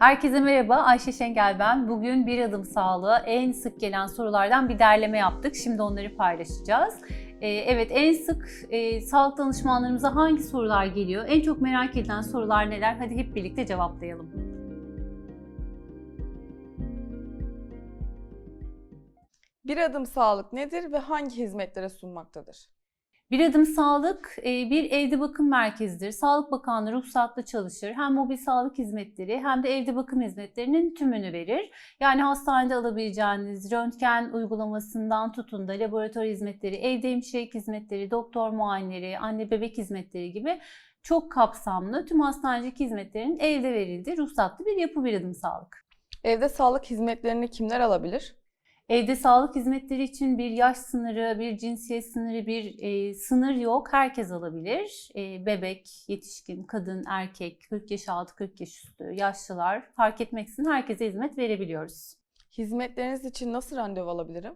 Herkese merhaba, Ayşe Şengel ben. Bugün bir adım sağlığa en sık gelen sorulardan bir derleme yaptık. Şimdi onları paylaşacağız. Ee, evet, en sık e, sağlık danışmanlarımıza hangi sorular geliyor? En çok merak edilen sorular neler? Hadi hep birlikte cevaplayalım. Bir adım sağlık nedir ve hangi hizmetlere sunmaktadır? Bir adım sağlık e, bir evde bakım merkezidir. Sağlık Bakanlığı ruhsatlı çalışır. Hem mobil sağlık hizmetleri hem de evde bakım hizmetlerinin tümünü verir. Yani hastanede alabileceğiniz röntgen uygulamasından tutun da laboratuvar hizmetleri, evde hemşirelik hizmetleri, doktor muayeneleri, anne bebek hizmetleri gibi çok kapsamlı tüm hastanecilik hizmetlerinin evde verildiği ruhsatlı bir yapı bir adım sağlık. Evde sağlık hizmetlerini kimler alabilir? Evde sağlık hizmetleri için bir yaş sınırı, bir cinsiyet sınırı, bir e, sınır yok. Herkes alabilir. E, bebek, yetişkin, kadın, erkek, 40 yaş altı, 40 yaş üstü, yaşlılar fark etmeksizin herkese hizmet verebiliyoruz. Hizmetleriniz için nasıl randevu alabilirim?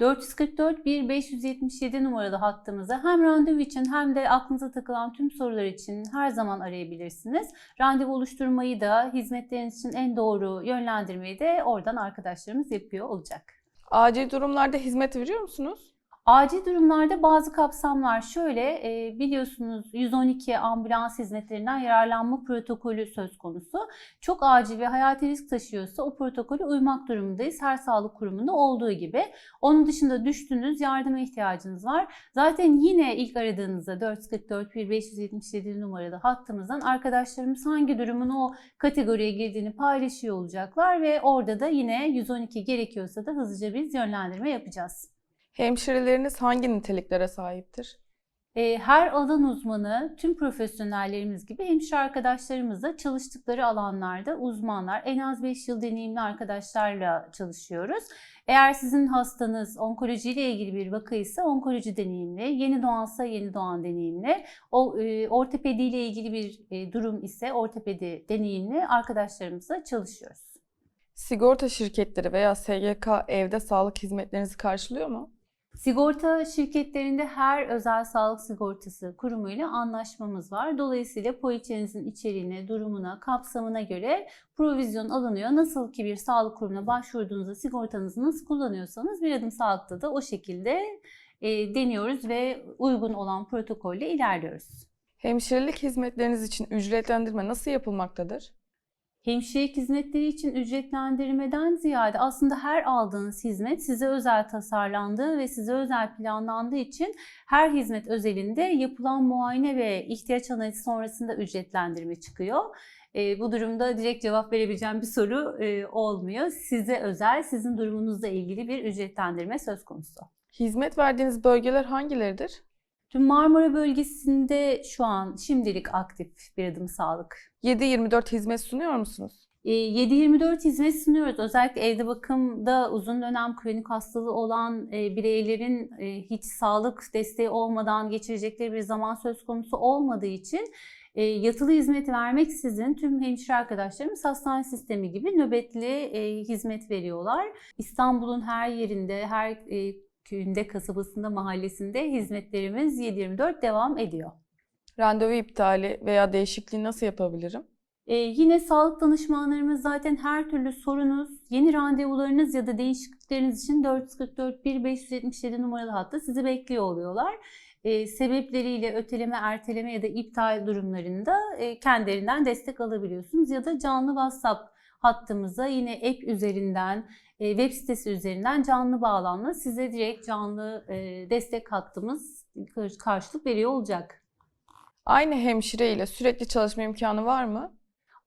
444 1577 numaralı hattımıza hem randevu için hem de aklınıza takılan tüm sorular için her zaman arayabilirsiniz. Randevu oluşturmayı da hizmetleriniz için en doğru yönlendirmeyi de oradan arkadaşlarımız yapıyor olacak. Acil durumlarda hizmet veriyor musunuz? Acil durumlarda bazı kapsamlar şöyle e, biliyorsunuz 112 ambulans hizmetlerinden yararlanma protokolü söz konusu. Çok acil ve hayati risk taşıyorsa o protokole uymak durumundayız. Her sağlık kurumunda olduğu gibi. Onun dışında düştünüz, yardıma ihtiyacınız var. Zaten yine ilk aradığınızda 444 1577 numaralı hattımızdan arkadaşlarımız hangi durumun o kategoriye girdiğini paylaşıyor olacaklar ve orada da yine 112 gerekiyorsa da hızlıca biz yönlendirme yapacağız. Hemşireleriniz hangi niteliklere sahiptir? E, Her alan uzmanı, tüm profesyonellerimiz gibi hemşire arkadaşlarımız da çalıştıkları alanlarda uzmanlar, en az 5 yıl deneyimli arkadaşlarla çalışıyoruz. Eğer sizin hastanız onkoloji ile ilgili bir vakaysa onkoloji deneyimli, yeni doğansa yeni doğan deneyimli, o e, ortopedi ile ilgili bir e, durum ise ortopedi deneyimli arkadaşlarımızla çalışıyoruz. Sigorta şirketleri veya SGK evde sağlık hizmetlerinizi karşılıyor mu? Sigorta şirketlerinde her özel sağlık sigortası kurumuyla anlaşmamız var. Dolayısıyla poliçenizin içeriğine, durumuna, kapsamına göre provizyon alınıyor. Nasıl ki bir sağlık kurumuna başvurduğunuzda sigortanızı nasıl kullanıyorsanız bir adım sağlıkta da o şekilde e, deniyoruz ve uygun olan protokolle ilerliyoruz. Hemşirelik hizmetleriniz için ücretlendirme nasıl yapılmaktadır? Hemşirelik hizmetleri için ücretlendirmeden ziyade aslında her aldığınız hizmet size özel tasarlandığı ve size özel planlandığı için her hizmet özelinde yapılan muayene ve ihtiyaç analizi sonrasında ücretlendirme çıkıyor. E, bu durumda direkt cevap verebileceğim bir soru e, olmuyor. Size özel, sizin durumunuzla ilgili bir ücretlendirme söz konusu. Hizmet verdiğiniz bölgeler hangileridir? Tüm Marmara bölgesinde şu an şimdilik aktif bir adım sağlık 7-24 hizmet sunuyor musunuz? E, 7-24 hizmet sunuyoruz. Özellikle evde bakımda uzun dönem kronik hastalığı olan e, bireylerin e, hiç sağlık desteği olmadan geçirecekleri bir zaman söz konusu olmadığı için e, yatılı hizmet vermeksizin tüm hemşire arkadaşlarımız hastane sistemi gibi nöbetli hizmet veriyorlar. İstanbul'un her yerinde, her köyünde, kasabasında, mahallesinde hizmetlerimiz 7-24 devam ediyor. Randevu iptali veya değişikliği nasıl yapabilirim? Ee, yine sağlık danışmanlarımız zaten her türlü sorunuz, yeni randevularınız ya da değişiklikleriniz için 444 1577 numaralı hatta sizi bekliyor oluyorlar. Ee, sebepleriyle öteleme, erteleme ya da iptal durumlarında e, kendilerinden destek alabiliyorsunuz ya da canlı WhatsApp hattımıza yine app üzerinden, e, web sitesi üzerinden canlı bağlanma size direkt canlı e, destek hattımız karşılık veriyor olacak. Aynı hemşire ile sürekli çalışma imkanı var mı?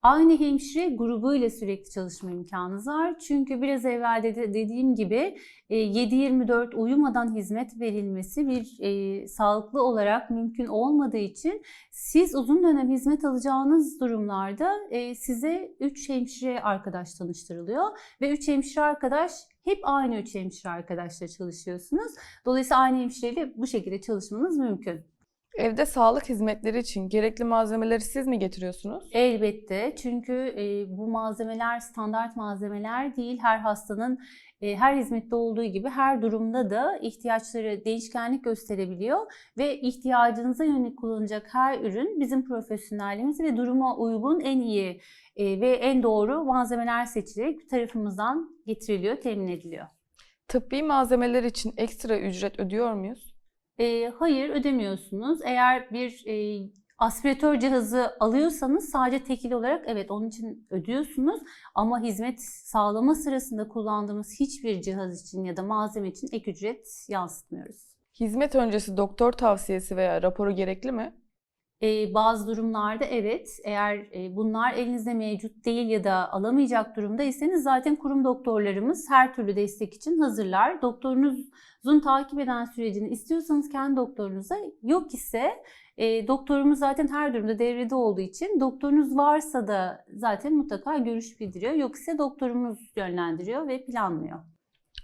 Aynı hemşire grubuyla sürekli çalışma imkanınız var. Çünkü biraz evvel de dediğim gibi e, 7-24 uyumadan hizmet verilmesi bir e, sağlıklı olarak mümkün olmadığı için siz uzun dönem hizmet alacağınız durumlarda e, size 3 hemşire arkadaş tanıştırılıyor ve 3 hemşire arkadaş hep aynı 3 hemşire arkadaşla çalışıyorsunuz. Dolayısıyla aynı hemşireyle bu şekilde çalışmanız mümkün. Evde sağlık hizmetleri için gerekli malzemeleri siz mi getiriyorsunuz? Elbette çünkü e, bu malzemeler standart malzemeler değil. Her hastanın e, her hizmette olduğu gibi her durumda da ihtiyaçları değişkenlik gösterebiliyor ve ihtiyacınıza yönelik kullanılacak her ürün bizim profesyonelliğimiz ve duruma uygun en iyi e, ve en doğru malzemeler seçilerek tarafımızdan getiriliyor, temin ediliyor. Tıbbi malzemeler için ekstra ücret ödüyor muyuz? E, hayır ödemiyorsunuz. Eğer bir e, aspiratör cihazı alıyorsanız sadece tekil olarak evet onun için ödüyorsunuz. Ama hizmet sağlama sırasında kullandığımız hiçbir cihaz için ya da malzeme için ek ücret yansıtmıyoruz. Hizmet öncesi doktor tavsiyesi veya raporu gerekli mi? E, bazı durumlarda evet eğer e, bunlar elinizde mevcut değil ya da alamayacak durumdaysanız zaten kurum doktorlarımız her türlü destek için hazırlar. Doktorunuzun takip eden sürecini istiyorsanız kendi doktorunuza yok ise e, doktorumuz zaten her durumda devrede olduğu için doktorunuz varsa da zaten mutlaka görüş bildiriyor. Yok ise doktorumuz yönlendiriyor ve planlıyor.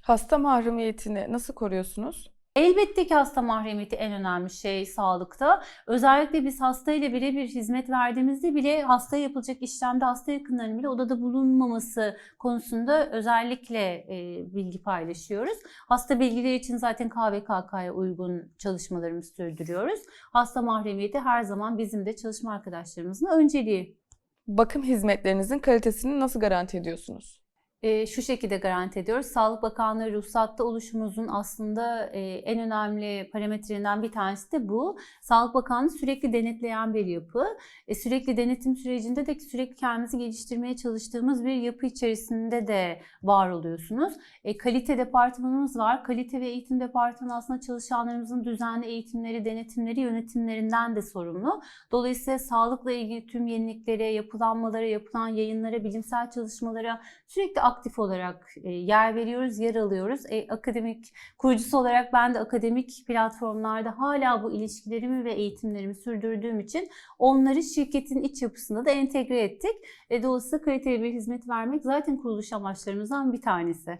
Hasta mahremiyetini nasıl koruyorsunuz? Elbette ki hasta mahremiyeti en önemli şey sağlıkta. Özellikle biz hastayla birebir hizmet verdiğimizde bile hastaya yapılacak işlemde hasta yakınlarının bile odada bulunmaması konusunda özellikle e, bilgi paylaşıyoruz. Hasta bilgileri için zaten KVKK'ya uygun çalışmalarımızı sürdürüyoruz. Hasta mahremiyeti her zaman bizim de çalışma arkadaşlarımızın önceliği. Bakım hizmetlerinizin kalitesini nasıl garanti ediyorsunuz? E, şu şekilde garanti ediyoruz. Sağlık Bakanlığı ruhsatta oluşumuzun aslında e, en önemli parametrelerinden bir tanesi de bu. Sağlık Bakanlığı sürekli denetleyen bir yapı. E, sürekli denetim sürecinde de sürekli kendimizi geliştirmeye çalıştığımız bir yapı içerisinde de var oluyorsunuz. E, kalite departmanımız var. Kalite ve eğitim departmanı aslında çalışanlarımızın düzenli eğitimleri, denetimleri, yönetimlerinden de sorumlu. Dolayısıyla sağlıkla ilgili tüm yeniliklere, yapılanmalara, yapılan yayınlara, bilimsel çalışmalara sürekli aktif olarak e, yer veriyoruz, yer alıyoruz. E, akademik kurucusu olarak ben de akademik platformlarda hala bu ilişkilerimi ve eğitimlerimi sürdürdüğüm için onları şirketin iç yapısına da entegre ettik. E, dolayısıyla kaliteli bir hizmet vermek zaten kuruluş amaçlarımızdan bir tanesi.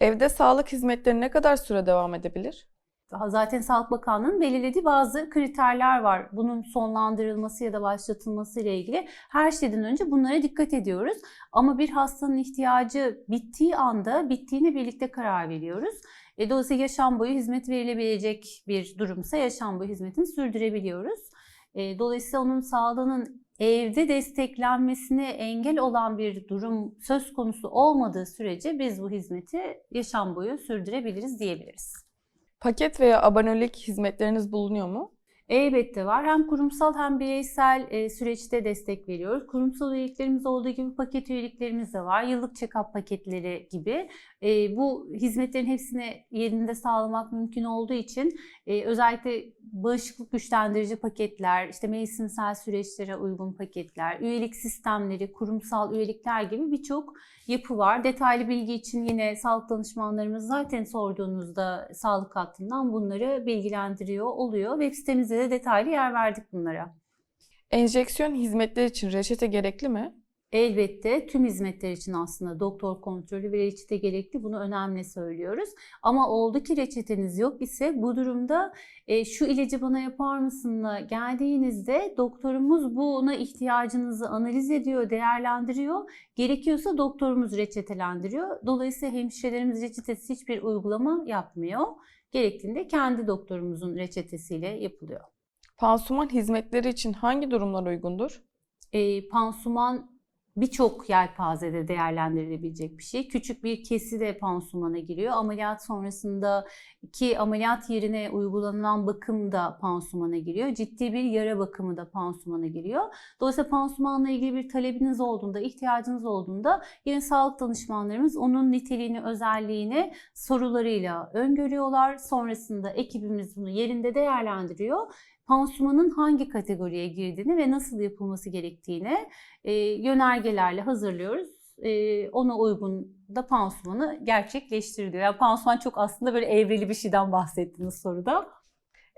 Evde sağlık hizmetleri ne kadar süre devam edebilir? Zaten Sağlık Bakanlığı'nın belirlediği bazı kriterler var. Bunun sonlandırılması ya da başlatılması ile ilgili her şeyden önce bunlara dikkat ediyoruz. Ama bir hastanın ihtiyacı bittiği anda bittiğine birlikte karar veriyoruz. E, dolayısıyla yaşam boyu hizmet verilebilecek bir durumsa yaşam boyu hizmetini sürdürebiliyoruz. E, dolayısıyla onun sağlığının evde desteklenmesine engel olan bir durum söz konusu olmadığı sürece biz bu hizmeti yaşam boyu sürdürebiliriz diyebiliriz. Paket veya abonelik hizmetleriniz bulunuyor mu? Elbette var. Hem kurumsal hem bireysel e, süreçte destek veriyoruz. Kurumsal üyeliklerimiz olduğu gibi paket üyeliklerimiz de var. Yıllık check-up paketleri gibi. E, bu hizmetlerin hepsini yerinde sağlamak mümkün olduğu için e, özellikle bağışıklık güçlendirici paketler, işte mevsimsel süreçlere uygun paketler, üyelik sistemleri, kurumsal üyelikler gibi birçok yapı var. Detaylı bilgi için yine sağlık danışmanlarımız zaten sorduğunuzda sağlık hattından bunları bilgilendiriyor oluyor. Web sitemizde de detaylı yer verdik bunlara. Enjeksiyon hizmetleri için reçete gerekli mi? Elbette tüm hizmetler için aslında doktor kontrolü ve reçete gerekli. Bunu önemli söylüyoruz. Ama oldu ki reçeteniz yok ise bu durumda e, şu ilacı bana yapar mısınla geldiğinizde doktorumuz buna ihtiyacınızı analiz ediyor, değerlendiriyor. Gerekiyorsa doktorumuz reçetelendiriyor. Dolayısıyla hemşirelerimiz reçetesiz hiçbir uygulama yapmıyor. Gerektiğinde kendi doktorumuzun reçetesiyle yapılıyor. Pansuman hizmetleri için hangi durumlar uygundur? E, pansuman birçok yelpazede değerlendirilebilecek bir şey. Küçük bir kesi de pansumana giriyor. Ameliyat sonrasında ki ameliyat yerine uygulanan bakım da pansumana giriyor. Ciddi bir yara bakımı da pansumana giriyor. Dolayısıyla pansumanla ilgili bir talebiniz olduğunda, ihtiyacınız olduğunda yine sağlık danışmanlarımız onun niteliğini, özelliğini sorularıyla öngörüyorlar. Sonrasında ekibimiz bunu yerinde değerlendiriyor pansumanın hangi kategoriye girdiğini ve nasıl yapılması gerektiğini e, yönergelerle hazırlıyoruz. E, ona uygun da pansumanı gerçekleştiriliyor. Yani pansuman çok aslında böyle evreli bir şeyden bahsettiniz soruda.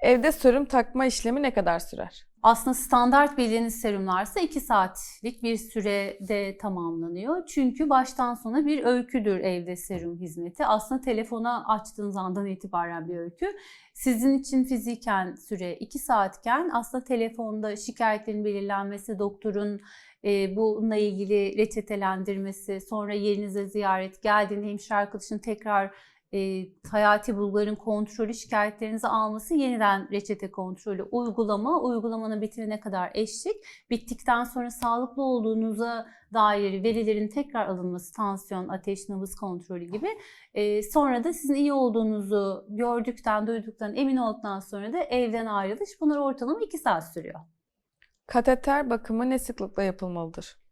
Evde serum takma işlemi ne kadar sürer? Aslında standart bildiğiniz serumlarsa 2 saatlik bir sürede tamamlanıyor. Çünkü baştan sona bir öyküdür evde serum hizmeti. Aslında telefona açtığınız andan itibaren bir öykü. Sizin için fiziken süre 2 saatken aslında telefonda şikayetlerin belirlenmesi, doktorun e, bununla ilgili reçetelendirmesi, sonra yerinize ziyaret, geldiğinde hemşire arkadaşın tekrar e, hayati bulguların kontrolü şikayetlerinizi alması, yeniden reçete kontrolü, uygulama, uygulamanın bitimine kadar eşlik, bittikten sonra sağlıklı olduğunuza dair verilerin tekrar alınması, tansiyon, ateş, nabız kontrolü gibi. E, sonra da sizin iyi olduğunuzu gördükten, duyduktan, emin olduktan sonra da evden ayrılış. Bunlar ortalama 2 saat sürüyor. Kateter bakımı ne sıklıkla yapılmalıdır?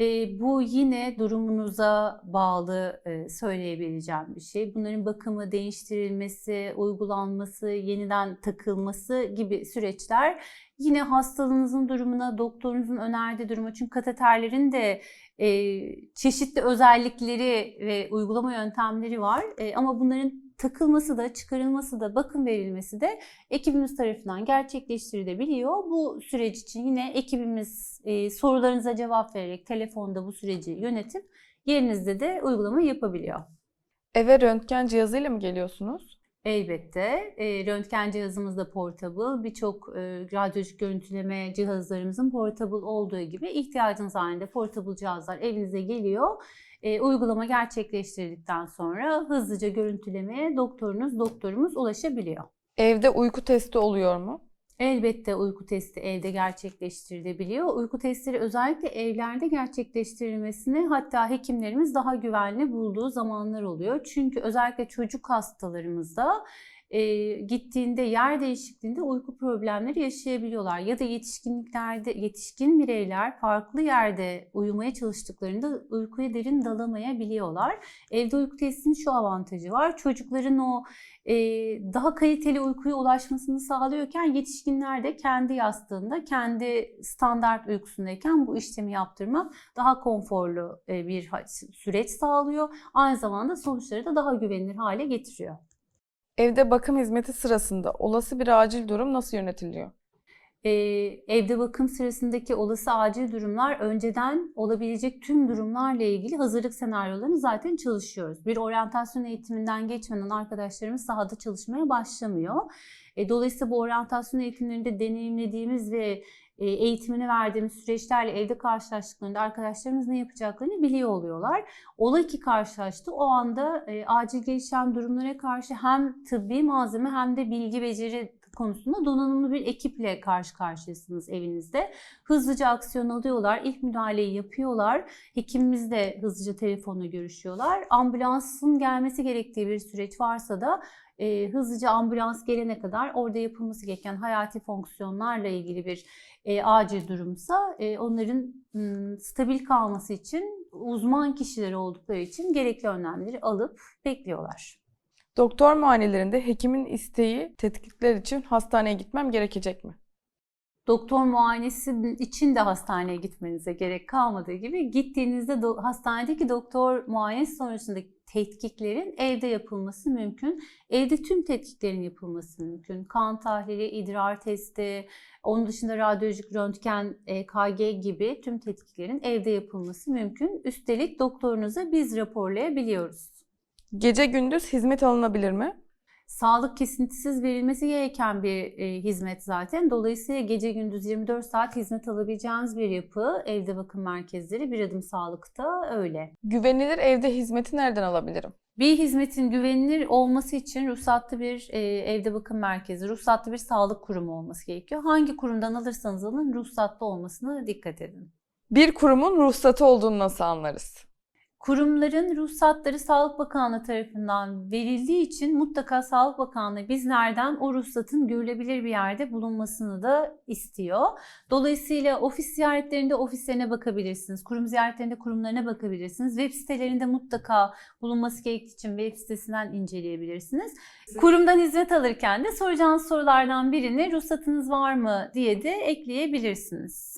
E, bu yine durumunuza bağlı e, söyleyebileceğim bir şey. Bunların bakımı, değiştirilmesi, uygulanması, yeniden takılması gibi süreçler yine hastalığınızın durumuna, doktorunuzun önerdiği duruma. Çünkü kateterlerin de e, çeşitli özellikleri ve uygulama yöntemleri var. E, ama bunların takılması da, çıkarılması da, bakım verilmesi de ekibimiz tarafından gerçekleştirilebiliyor. Bu süreç için yine ekibimiz e, sorularınıza cevap vererek telefonda bu süreci yönetip yerinizde de uygulama yapabiliyor. Eve röntgen cihazıyla mı geliyorsunuz? Elbette. E, röntgen cihazımız da portable. Birçok e, radyolojik görüntüleme cihazlarımızın portable olduğu gibi ihtiyacınız halinde portable cihazlar evinize geliyor. E, uygulama gerçekleştirdikten sonra hızlıca görüntülemeye doktorunuz, doktorumuz ulaşabiliyor. Evde uyku testi oluyor mu? Elbette uyku testi evde gerçekleştirilebiliyor. Uyku testleri özellikle evlerde gerçekleştirilmesini hatta hekimlerimiz daha güvenli bulduğu zamanlar oluyor. Çünkü özellikle çocuk hastalarımızda e, gittiğinde yer değişikliğinde uyku problemleri yaşayabiliyorlar. Ya da yetişkinliklerde yetişkin bireyler farklı yerde uyumaya çalıştıklarında uykuya derin dalamayabiliyorlar. Evde uyku testinin şu avantajı var. Çocukların o e, daha kaliteli uykuya ulaşmasını sağlıyorken yetişkinler de kendi yastığında, kendi standart uykusundayken bu işlemi yaptırmak daha konforlu e, bir süreç sağlıyor. Aynı zamanda sonuçları da daha güvenilir hale getiriyor. Evde bakım hizmeti sırasında olası bir acil durum nasıl yönetiliyor? Ee, evde bakım sırasındaki olası acil durumlar önceden olabilecek tüm durumlarla ilgili hazırlık senaryolarını zaten çalışıyoruz. Bir oryantasyon eğitiminden geçmeden arkadaşlarımız sahada çalışmaya başlamıyor. E, dolayısıyla bu oryantasyon eğitimlerinde deneyimlediğimiz ve eğitimini verdiğimiz süreçlerle evde karşılaştıklarında arkadaşlarımız ne yapacaklarını biliyor oluyorlar. Ola ki karşılaştı o anda e, acil gelişen durumlara karşı hem tıbbi malzeme hem de bilgi beceri konusunda donanımlı bir ekiple karşı karşıyasınız evinizde. Hızlıca aksiyon alıyorlar, ilk müdahaleyi yapıyorlar. Hekimimiz de hızlıca telefonla görüşüyorlar. Ambulansın gelmesi gerektiği bir süreç varsa da e, hızlıca ambulans gelene kadar orada yapılması gereken hayati fonksiyonlarla ilgili bir e, acil durumsa e, onların m, stabil kalması için uzman kişileri oldukları için gerekli önlemleri alıp bekliyorlar. Doktor muayenelerinde hekimin isteği tetkikler için hastaneye gitmem gerekecek mi? Doktor muayenesi için de hastaneye gitmenize gerek kalmadığı gibi gittiğinizde do- hastanedeki doktor muayenesi sonrasındaki tetkiklerin evde yapılması mümkün. Evde tüm tetkiklerin yapılması mümkün. Kan tahlili, idrar testi, onun dışında radyolojik röntgen, EKG gibi tüm tetkiklerin evde yapılması mümkün. Üstelik doktorunuza biz raporlayabiliyoruz. Gece gündüz hizmet alınabilir mi? Sağlık kesintisiz verilmesi gereken bir e, hizmet zaten. Dolayısıyla gece gündüz 24 saat hizmet alabileceğiniz bir yapı. Evde bakım merkezleri bir adım sağlıkta öyle. Güvenilir evde hizmeti nereden alabilirim? Bir hizmetin güvenilir olması için ruhsatlı bir e, evde bakım merkezi, ruhsatlı bir sağlık kurumu olması gerekiyor. Hangi kurumdan alırsanız alın ruhsatlı olmasına dikkat edin. Bir kurumun ruhsatı olduğunu nasıl anlarız? Kurumların ruhsatları Sağlık Bakanlığı tarafından verildiği için mutlaka Sağlık Bakanlığı bizlerden o ruhsatın görülebilir bir yerde bulunmasını da istiyor. Dolayısıyla ofis ziyaretlerinde ofislerine bakabilirsiniz. Kurum ziyaretlerinde kurumlarına bakabilirsiniz. Web sitelerinde mutlaka bulunması gerektiği için web sitesinden inceleyebilirsiniz. Kurumdan hizmet alırken de soracağınız sorulardan birini ruhsatınız var mı diye de ekleyebilirsiniz.